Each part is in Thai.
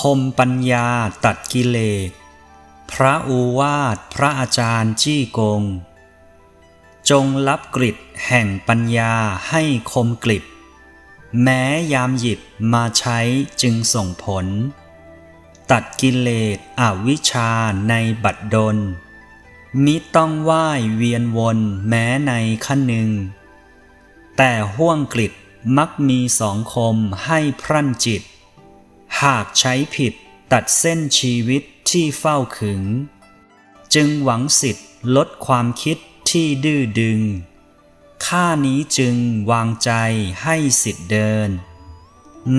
คมปัญญาตัดกิเลส พระอูวาทพระอาจารย์จี้กง จงรับกริดแห่งปัญญาให้คมกลิบ แม้ยามหยิบมาใช้จึงส่งผล ตัดกิเลสอวิชชาในบัดดล มิต้องว่ายเวียนวนแม้ในขั้นหนึ่ง แต่ห่วงกลิดมักมีสองคมให้พรั่นจิต หากใช้ผิดตัดเส้นชีวิตที่เฝ้าขึง จึงหวังสิทธิ์ลดความคิดที่ดื้อดึง ข้านี้จึงวางใจให้สิทธิ์เดิน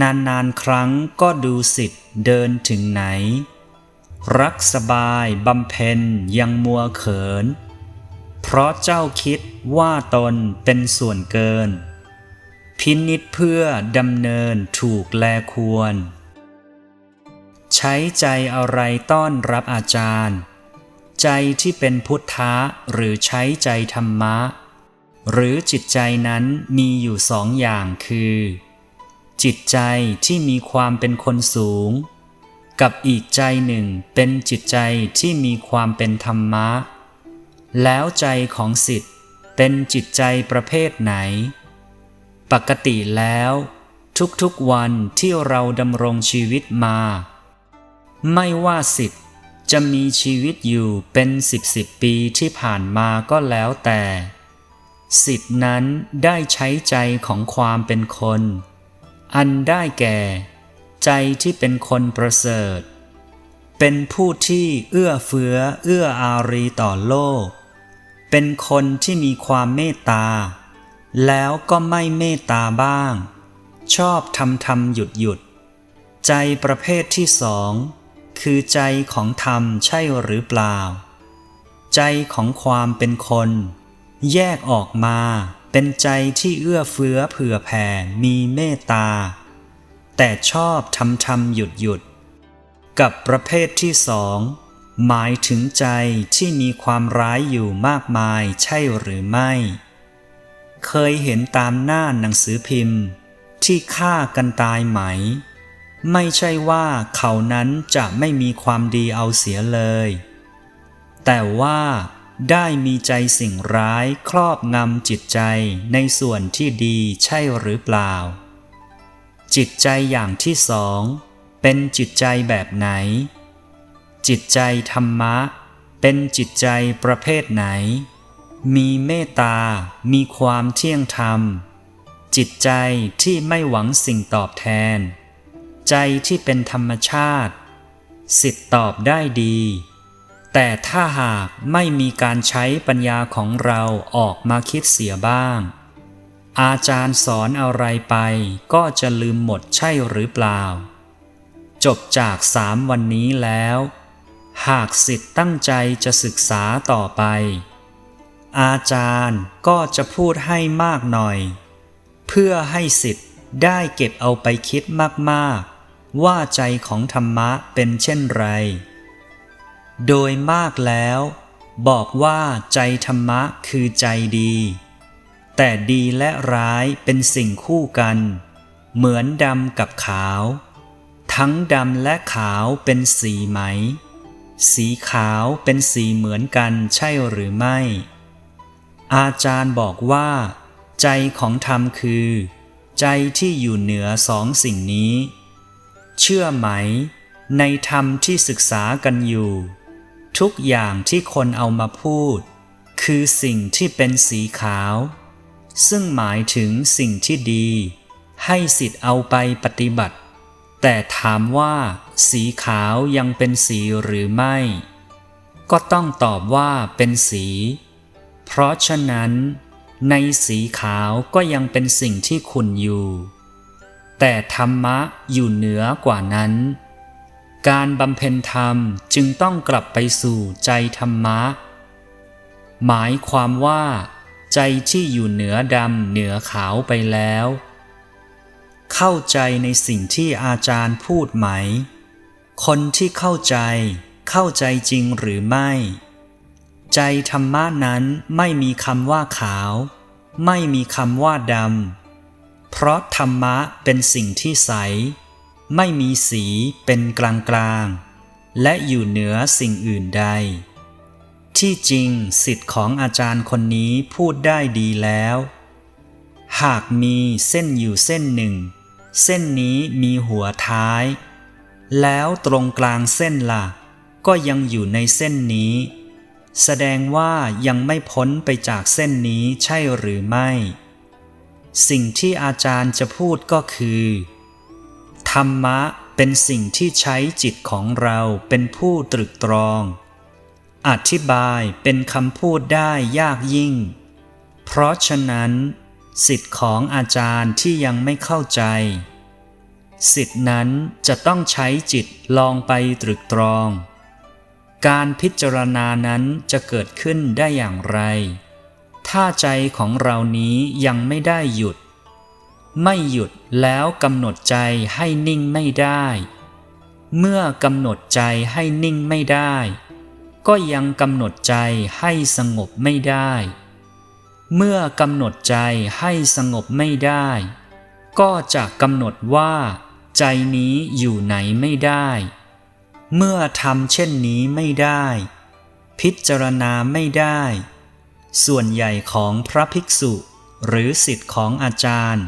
นานๆครั้งก็ดูสิทธิ์เดินถึงไหน รักสบายบำเพ็ญยังมัวเขิน เพราะเจ้าคิดว่าตนเป็นส่วนเกิน พินิษเพื่อดำเนินถูกแลควร ใช้ใจอะไรต้อนรับอาจารย์ ใจที่เป็นพุทธะหรือใช้ใจธรรมะ หรือจิตใจนั้นมีอยู่สองอย่างคือ จิตใจที่มีความเป็นคนสูง กับอีกใจหนึ่งเป็นจิตใจที่มีความเป็นธรรมะ แล้วใจของสิทธิ์เป็นจิตใจประเภทไหน ปกติแล้ว ทุกๆวันที่เราดำรงชีวิตมา ไม่ว่าสิทธิ์จะมีชีวิตอยู่เป็นสิบสิบปีที่ผ่านมาก็แล้วแต่ สิทธินั้นได้ใช้ใจของความเป็นคน อันได้แก่ ใจที่เป็นคนประเสริฐ เป็นผู้ที่เอื้อเฟื้อเอื้ออารีต่อโลก เป็นคนที่มีความเมตตา แล้วก็ไม่เมตตาบ้าง ชอบทำทำหยุดหยุด ใจประเภทที่สอง คือใจของธรรมใช่หรือเปล่า ใจของความเป็นคน แยกออกมาเป็นใจที่เอื้อเฟื้อเผื่อแผ่มีเมตตา แต่ชอบทำทำหยุดหยุด กับประเภทที่สองหมายถึงใจที่มีความร้ายอยู่มากมายใช่หรือไม่ เคยเห็นตามหน้าหนังสือพิมพ์ ที่ฆ่ากันตายไหม ไม่ใช่ว่าเขานั้นจะไม่มีความดีเอาเสียเลย แต่ว่าได้มีใจสิ่งร้ายครอบงำจิตใจในส่วนที่ดีใช่หรือเปล่า จิตใจอย่างที่สอง เป็นจิตใจแบบไหน จิตใจธรรมะ เป็นจิตใจประเภทไหน มีเมตตา มีความเที่ยงธรรม จิตใจที่ไม่หวังสิ่งตอบแทน ใจที่เป็นธรรมชาติ สิทธิ์ตอบได้ดี แต่ถ้าหากไม่มีการใช้ปัญญาของเราออกมาคิดเสียบ้าง อาจารย์สอนอะไรไปก็จะลืมหมดใช่หรือเปล่า จบจากสามวันนี้แล้ว หากสิทธิ์ตั้งใจจะศึกษาต่อไป อาจารย์ก็จะพูดให้มากหน่อย เพื่อให้สิทธิ์ได้เก็บเอาไปคิดมาก ๆ ว่าใจของธรรมะเป็นเช่นไร โดยมากแล้ว บอกว่าใจธรรมะคือใจดี แต่ดีและร้ายเป็นสิ่งคู่กัน เหมือนดำกับขาว ทั้งดำและขาวเป็นสีไหม สีขาวเป็นสีเหมือนกันใช่หรือไม่ อาจารย์บอกว่า ใจของธรรมคือ ใจที่อยู่เหนือสองสิ่งนี้ เชื่อไหม ในธรรมที่ศึกษากันอยู่ ทุกอย่างที่คนเอามาพูด คือสิ่งที่เป็นสีขาว ซึ่งหมายถึงสิ่งที่ดี ให้สิทธิ์เอาไปปฏิบัติ แต่ถามว่าสีขาวยังเป็นสีหรือไม่ ก็ต้องตอบว่าเป็นสี เพราะฉะนั้น ในสีขาวก็ยังเป็นสิ่งที่ขุ่นอยู่ แต่ธรรมะอยู่เหนือกว่านั้น การบำเพ็ญธรรมจึงต้องกลับไปสู่ใจธรรมะ หมายความว่า ใจที่อยู่เหนือดำเหนือขาวไปแล้ว เข้าใจในสิ่งที่อาจารย์พูดไหม คนที่เข้าใจเข้าใจจริงหรือไม่ ใจธรรมะนั้นไม่มีคำว่าขาว ไม่มีคำว่าดำ เพราะธรรมะเป็นสิ่งที่ใส ไม่มีสีเป็นกลางกลาง และอยู่เหนือสิ่งอื่นใด ที่จริงสิทธิ์ของอาจารย์คนนี้พูดได้ดีแล้ว หากมีเส้นอยู่เส้นหนึ่ง เส้นนี้มีหัวท้าย แล้วตรงกลางเส้นล่ะ ก็ยังอยู่ในเส้นนี้ แสดงว่ายังไม่พ้นไปจากเส้นนี้ใช่หรือไม่ สิ่งที่อาจารย์จะพูดก็คือ ธรรมะเป็นสิ่งที่ใช้จิตของเราเป็นผู้ตรึกตรอง อธิบายเป็นคำพูดได้ยากยิ่ง เพราะฉะนั้นสิทธิ์ของอาจารย์ที่ยังไม่เข้าใจ สิทธินั้นจะต้องใช้จิตลองไปตรึกตรอง การพิจารณานั้นจะเกิดขึ้นได้อย่างไร ถ้าใจของเรานี้ยังไม่ได้หยุด ไม่หยุดแล้วกำหนดใจให้นิ่งไม่ได้ เมื่อกำหนดใจให้นิ่งไม่ได้ ก็ยังกำหนดใจให้สงบไม่ได้ เมื่อกำหนดใจให้สงบไม่ได้ ก็จะกำหนดว่า ใจนี้อยู่ไหนไม่ได้ เมื่อทำเช่นนี้ไม่ได้ พิจารณาไม่ได้ ส่วนใหญ่ของพระภิกษุ หรือสิทธิ์ของอาจารย์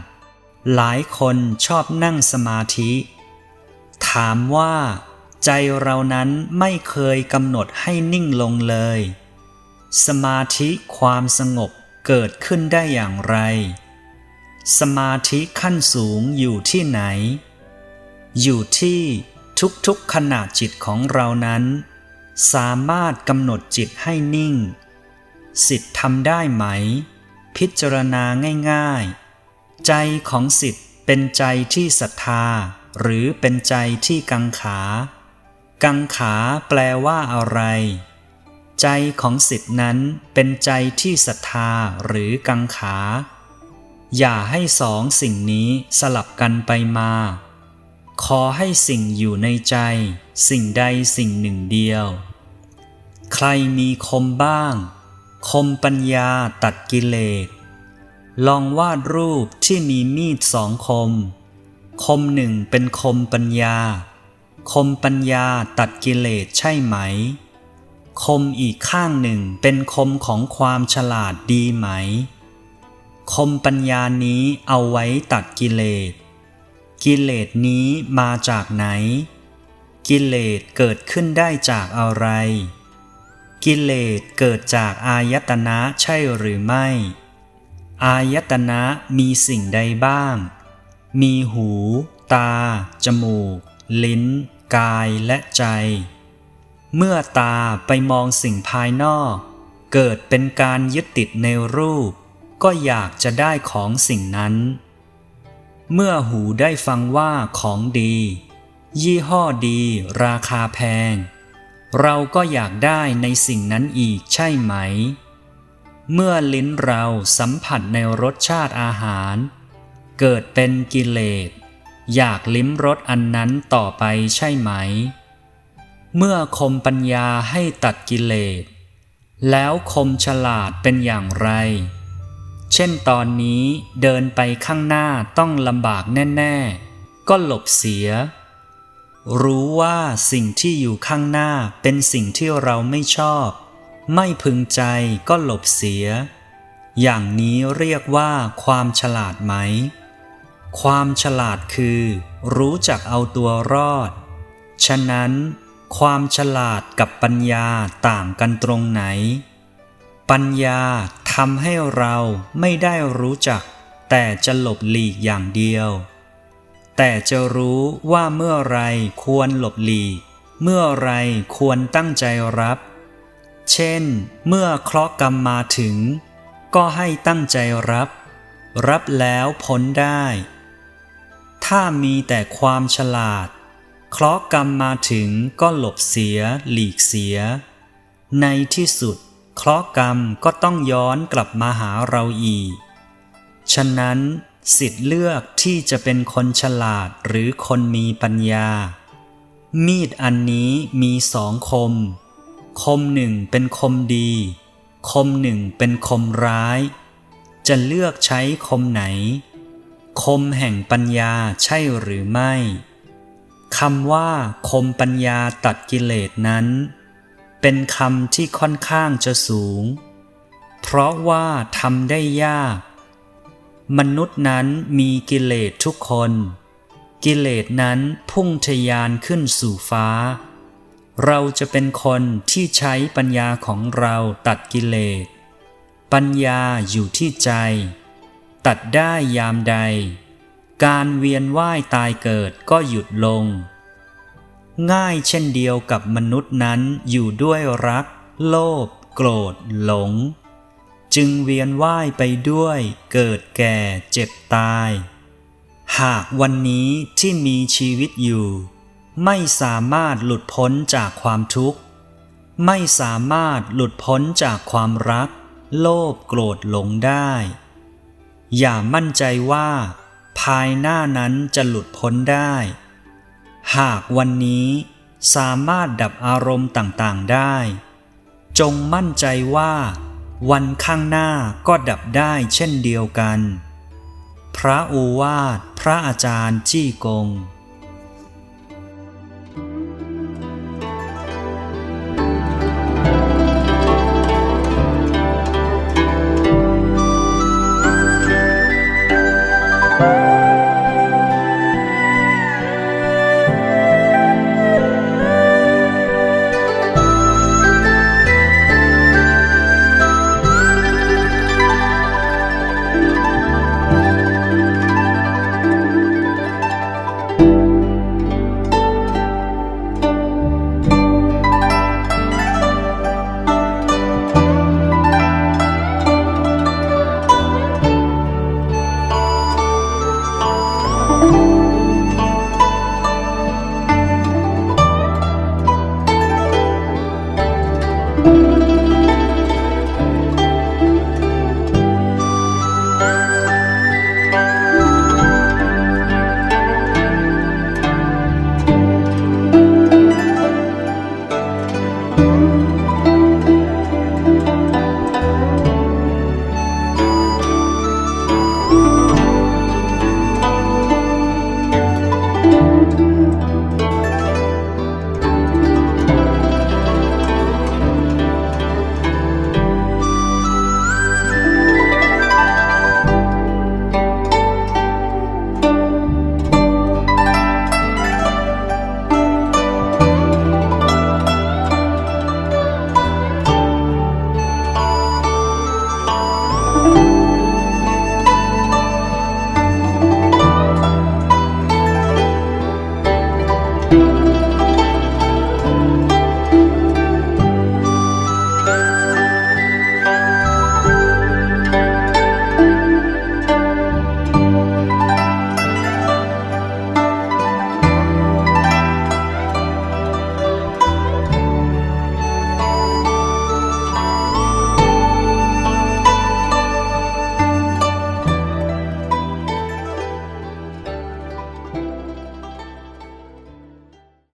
หลายคนชอบนั่งสมาธิ ถามว่า ใจเรานั้นไม่เคยกำหนดให้นิ่งลงเลย สมาธิความสงบเกิดขึ้นได้อย่างไร สมาธิขั้นสูงอยู่ที่ไหน อยู่ที่ทุกๆขณะจิตของเรานั้น สามารถกำหนดจิตให้นิ่ง สิทธิ์ทำได้ไหม พิจารณาง่ายๆ ใจของสิทธิ์เป็นใจที่ศรัทธา หรือเป็นใจที่กังขา กังขาแปลว่าอะไร ใจของสิทธินั้นเป็นใจที่ศรัทธาหรือกังขา อย่าให้สองสิ่งนี้สลับกันไปมา ขอให้สิ่งอยู่ในใจ สิ่งใดสิ่งหนึ่งเดียว ใครมีคมบ้าง คมปัญญาตัดกิเลส ลองวาดรูปที่มีมีดสองคม คมหนึ่งเป็นคมปัญญา คมปัญญาตัดกิเลสใช่ไหม คมอีกข้างหนึ่งเป็นคมของความฉลาดดีไหม คมปัญญานี้เอาไว้ตัดกิเลส กิเลสนี้มาจากไหน กิเลสเกิดขึ้นได้จากอะไร กิเลสเกิดจากอายตนะใช่หรือไม่ อายตนะมีสิ่งใดบ้าง มีหู ตา จมูก ลิ้น กายและใจ เมื่อตาไปมองสิ่งภายนอก เกิดเป็นการยึดติดในรูป ก็อยากจะได้ของสิ่งนั้น เมื่อหูได้ฟังว่าของดี ยี่ห้อดี ราคาแพง เราก็อยากได้ในสิ่งนั้นอีกใช่ไหม เมื่อลิ้นเราสัมผัสในรสชาติอาหาร เกิดเป็นกิเลส อยากลิ้มรสอันนั้นต่อไปใช่ไหม เมื่อคมปัญญาให้ตัดกิเลส แล้วคมฉลาดเป็นอย่างไร เช่นตอนนี้เดินไปข้างหน้าต้องลำบากแน่ ๆ ก็หลบเสีย รู้ว่าสิ่งที่อยู่ข้างหน้าเป็นสิ่งที่เราไม่ชอบ ไม่พึงใจก็หลบเสีย อย่างนี้เรียกว่าความฉลาดไหม ความฉลาดคือ รู้จักเอาตัวรอด ฉะนั้น ความฉลาดกับปัญญาต่างกันตรงไหน ปัญญาทำให้เราไม่ได้รู้จัก แต่จะหลบหลีกอย่างเดียว แต่จะรู้ว่าเมื่อไรควรหลบหลีก เมื่อไรควรตั้งใจรับ เช่น เมื่อเคราะห์กรรมมาถึง ก็ให้ตั้งใจรับ รับแล้วพ้นได้ ถ้ามีแต่ความฉลาด เคราะห์กรรมมาถึงก็หลบเสียหลีกเสีย ในที่สุด เคราะห์กรรมก็ต้องย้อนกลับมาหาเราอีก ฉะนั้น สิทธิ์เลือกที่จะเป็นคนฉลาดหรือคนมีปัญญา มีดอันนี้มีสองคม คมหนึ่งเป็นคมดี คมหนึ่งเป็นคมร้าย จะเลือกใช้คมไหน คมแห่งปัญญาใช่หรือไม่คำว่า คมปัญญาตัดกิเลสนั้น เป็นคำที่ค่อนข้างจะสูง เพราะว่าทำได้ยาก มนุษย์นั้นมีกิเลสทุกคน กิเลสนั้นพุ่งทะยานขึ้นสู่ฟ้า เราจะเป็นคนที่ใช้ปัญญาของเราตัดกิเลส ปัญญาอยู่ที่ใจ ตัดได้ยามใด การเวียนว่ายตายเกิดก็หยุดลง ง่ายเช่นเดียวกับมนุษย์นั้นอยู่ด้วยรัก โลภโกรธหลง จึงเวียนว่ายไปด้วยเกิดแก่เจ็บตาย หากวันนี้ที่มีชีวิตอยู่ ไม่สามารถหลุดพ้นจากความทุกข์ ไม่สามารถหลุดพ้นจากความรัก โลภโกรธหลงได้ อย่ามั่นใจว่า ภายหน้านั้นจะหลุดพ้นได้ หากวันนี้สามารถดับอารมณ์ต่างๆได้ จงมั่นใจว่า วันข้างหน้าก็ดับได้เช่นเดียวกัน พระโอวาทพระอาจารย์จี้กง